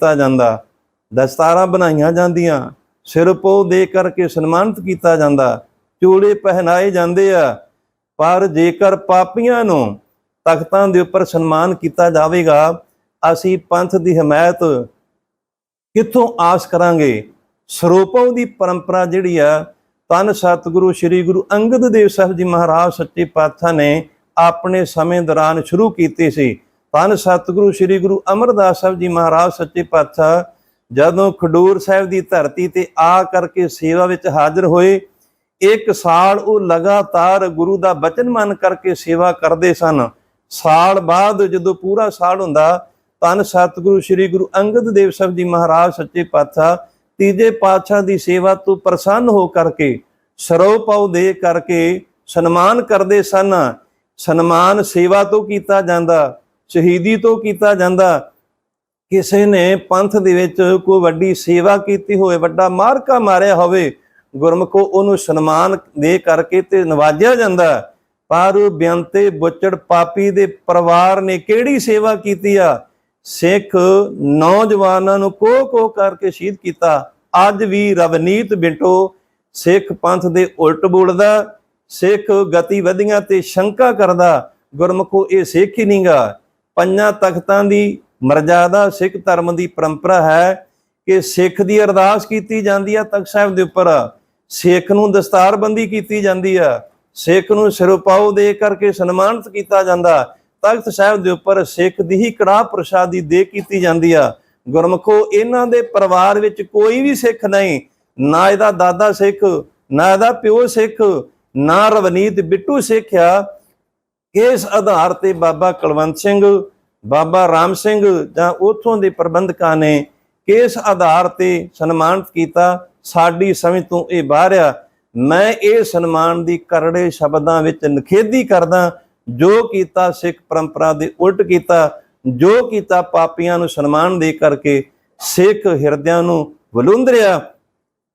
ਕੀਤਾ ਜਾਂਦਾ। ਦਸਤਾਰਾਂ ਬਣਾਈਆਂ ਜਾਂਦੀਆਂ। ਸਿਰ ਪੋ ਦੇ ਕਰਕੇ ਸਨਮਾਨਿਤ ਕੀਤਾ ਜਾਂਦਾ। ਚੂੜੇ ਪਹਿਨਾਏ ਜਾਂਦੇ ਆ। ਪਰ ਜੇਕਰ ਪਾਪੀਆਂ ਨੂੰ ਤਖਤਾਂ ਦੇ ਉੱਪਰ ਸਨਮਾਨ ਕੀਤਾ ਜਾਵੇਗਾ, ਅਸੀਂ ਪੰਥ ਦੀ ਹਮਾਇਤ ਕਿੱਥੋਂ ਆਸ ਕਰਾਂਗੇ? ਸਰੂਪੋਂ ਦੀ ਪਰੰਪਰਾ ਜਿਹੜੀ ਆ ਤਨ ਸਤਿਗੁਰੂ ਸ੍ਰੀ ਗੁਰੂ ਅੰਗਦ ਦੇਵ ਸਾਹਿਬ ਜੀ ਮਹਾਰਾਜ ਸੱਚੇ ਪਾਤਸ਼ਾਹ ਨੇ ਆਪਣੇ ਸਮੇਂ ਦੌਰਾਨ ਸ਼ੁਰੂ ਕੀਤੀ ਸੀ। ਧੰਨ ਸਤਿਗੁਰੂ ਸ੍ਰੀ ਗੁਰੂ ਅਮਰਦਾਸ ਸਾਹਿਬ ਜੀ ਮਹਾਰਾਜ ਸੱਚੇ ਪਾਤਸ਼ਾਹ, ਜਦੋਂ ਖਡੂਰ ਸਾਹਿਬ ਦੀ ਧਰਤੀ ਤੇ ਆ ਕਰਕੇ ਸੇਵਾ ਵਿੱਚ ਹਾਜ਼ਰ ਹੋਏ, ਇੱਕ ਸਾਲ ਉਹ ਲਗਾਤਾਰ ਗੁਰੂ ਦਾ ਬਚਨ ਮੰਨ ਕਰਕੇ ਸੇਵਾ ਕਰਦੇ ਸਨ। ਸਾਲ ਬਾਅਦ ਜਦੋਂ ਪੂਰਾ ਸਾਲ ਹੁੰਦਾ ਤਨ ਸਤਿਗੁਰੂ ਸ੍ਰੀ ਗੁਰੂ ਅੰਗਦ ਦੇਵ ਸਾਹਿਬ ਜੀ ਮਹਾਰਾਜ ਸੱਚੇ ਪਾਤਸ਼ਾਹ, ਤੀਜੇ ਪਾਤਸ਼ਾਹ ਦੀ ਸੇਵਾ ਤੋਂ ਪ੍ਰਸੰਨ ਹੋ ਕਰਕੇ, ਸਰੋ ਪਾਉ ਦੇ ਕਰਕੇ ਸਨਮਾਨ ਕਰਦੇ ਸਨ। ਸਨਮਾਨ ਸੇਵਾ ਤੋਂ ਕੀਤਾ ਜਾਂਦਾ। ਸ਼ਹੀਦੀ ਤੋਂ ਕੀਤਾ ਜਾਂਦਾ। ਕਿਸੇ ਨੇ ਪੰਥ ਦੇ ਵਿੱਚ ਕੋਈ ਵੱਡੀ ਸੇਵਾ ਕੀਤੀ ਹੋਵੇ, ਵੱਡਾ ਮਾਰਕਾ ਮਾਰਿਆ ਹੋਵੇ, ਗੁਰਮਖੋ ਉਹਨੂੰ ਸਨਮਾਨ ਦੇ ਕਰਕੇ ਤੇ ਨਵਾਜਿਆ ਜਾਂਦਾ। ਪਰ ਬਿਆੰਤੇ ਬੁੱਚੜ ਪਾਪੀ ਦੇ ਪਰਿਵਾਰ ਨੇ ਕਿਹੜੀ ਸੇਵਾ ਕੀਤੀ ਆ? ਸਿੱਖ ਨੌਜਵਾਨਾਂ ਨੂੰ ਕੋ ਕੋ ਕਰਕੇ ਸ਼ਹੀਦ ਕੀਤਾ। ਅੱਜ ਵੀ ਰਵਨੀਤ ਬਿੰਟੋ ਸਿੱਖ ਪੰਥ ਦੇ ਉਲਟ ਬੋਲਦਾ, ਸਿੱਖ ਗਤੀਵਿਧੀਆਂ ਤੇ ਸ਼ੰਕਾ ਕਰਦਾ। ਗੁਰਮਖੋ ਇਹ ਸਿੱਖ ਹੀ ਨਹੀਂਗਾ ਪੰਜਾਂ ਤਖਤਾਂ ਦੀ ਮਰਜ਼ਾਦਾ ਸਿੱਖ ਧਰਮ ਦੀ ਪਰੰਪਰਾ ਹੈ ਕਿ ਸਿੱਖ ਦੀ ਅਰਦਾਸ ਕੀਤੀ ਜਾਂਦੀ ਆ ਤਖਤ ਸਾਹਿਬ ਦੇ ਉੱਪਰ। ਸਿੱਖ ਨੂੰ ਦਸਤਾਰਬੰਦੀ ਕੀਤੀ ਜਾਂਦੀ ਆ। ਸਿੱਖ ਨੂੰ ਸਿਰੋਪਾਉ ਦੇ ਕਰਕੇ ਸਨਮਾਨਿਤ ਕੀਤਾ ਜਾਂਦਾ। ਤਖਤ ਸਾਹਿਬ ਦੇ ਉੱਪਰ ਸਿੱਖ ਦੀ ਹੀ ਕੜਾਹ ਪ੍ਰਸ਼ਾਦੀ ਦੇ ਕੀਤੀ ਜਾਂਦੀ ਆ। ਗੁਰਮਖੋ, ਇਹਨਾਂ ਦੇ ਪਰਿਵਾਰ ਵਿੱਚ ਕੋਈ ਵੀ ਸਿੱਖ ਨਹੀਂ। ਨਾ ਇਹਦਾ ਦਾਦਾ ਸਿੱਖ, ਨਾ ਇਹਦਾ ਪਿਓ ਸਿੱਖ, ਨਾ ਰਵਨੀਤ ਬਿੱਟੂ ਸਿੱਖ ਆ। ਇਸ ਆਧਾਰ ਤੇ ਬਾਬਾ ਕੁਲਵੰਤ ਸਿੰਘ, ਬਾਬਾ ਰਾਮ ਸਿੰਘ ਜਾਂ ਉਥੋਂ ਦੇ ਪ੍ਰਬੰਧਕਾਂ ਨੇ ਕਿਸ ਆਧਾਰ ਤੇ ਸਨਮਾਨਿਤ ਕੀਤਾ, ਸਾਡੀ ਸਮਝ ਤੋਂ ਇਹ ਬਾਹਰ ਆ, ਮੈਂ ਇਹ ਸਨਮਾਨ ਦੀ ਕਰੜੇ ਸ਼ਬਦਾਂ ਵਿੱਚ ਨਖੇਦੀ ਕਰਦਾ, ਜੋ ਕੀਤਾ ਸਿੱਖ ਪਰੰਪਰਾ ਦੇ ਉਲਟ ਕੀਤਾ, ਜੋ ਕੀਤਾ ਪਾਪੀਆਂ ਨੂੰ ਸਨਮਾਨ ਦੇ ਕਰਕੇ ਸਿੱਖ ਹਿਰਦਿਆਂ ਨੂੰ ਵਲੁੰਦਰਿਆ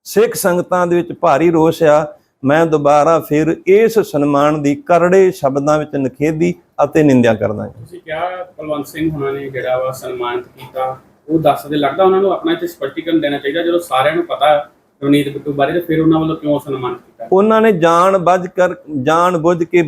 ਸਿੱਖ ਸੰਗਤਾਂ ਦੇ ਵਿੱਚ ਭਾਰੀ ਰੋਸ ਆ ਮੈਂ ਦੁਬਾਰਾ ਫਿਰ ਇਸ ਸਨਮਾਨ ਦੀ ਕਰੜੇ ਸ਼ਬਦਾਂ ਵਿੱਚ ਨਖੇਦੀ ਅਤੇ ਨਿੰਦਿਆ ਕਰਦਾ ਤੁਸੀਂ ਕਿਹਾ ਕੁਲਵੰਤ ਸਿੰਘ ਹੁਣਾਂ ਨੇ ਜਿਹੜਾ ਵਾ ਸਨਮਾਨਿਤ ਕੀਤਾ। ਉਹ ਦੱਸਦੇ ਲੱਗਦਾ ਉਹਨਾਂ ਨੂੰ ਆਪਣਾ ਇੱਥੇ ਸਪਸ਼ਟੀਕਰਨ ਦੇਣਾ ਚਾਹੀਦਾ। ਜਦੋਂ ਸਾਰਿਆਂ ਨੂੰ ਪਤਾ ਰਵਨੀਤ ਬਿੱਟੂ ਬਾਰੇ ਤੇ ਫਿਰ ਉਹਨਾਂ ਵੱਲੋਂ ਕਿਉਂ ਸਨਮਾਨਿਤ ਕੀਤਾ? ਉਹਨਾਂ ਨੇ ਜਾਣ ਬੁੱਝ ਕਰ ਜਾਣ ਬੁੱਝ ਕੇ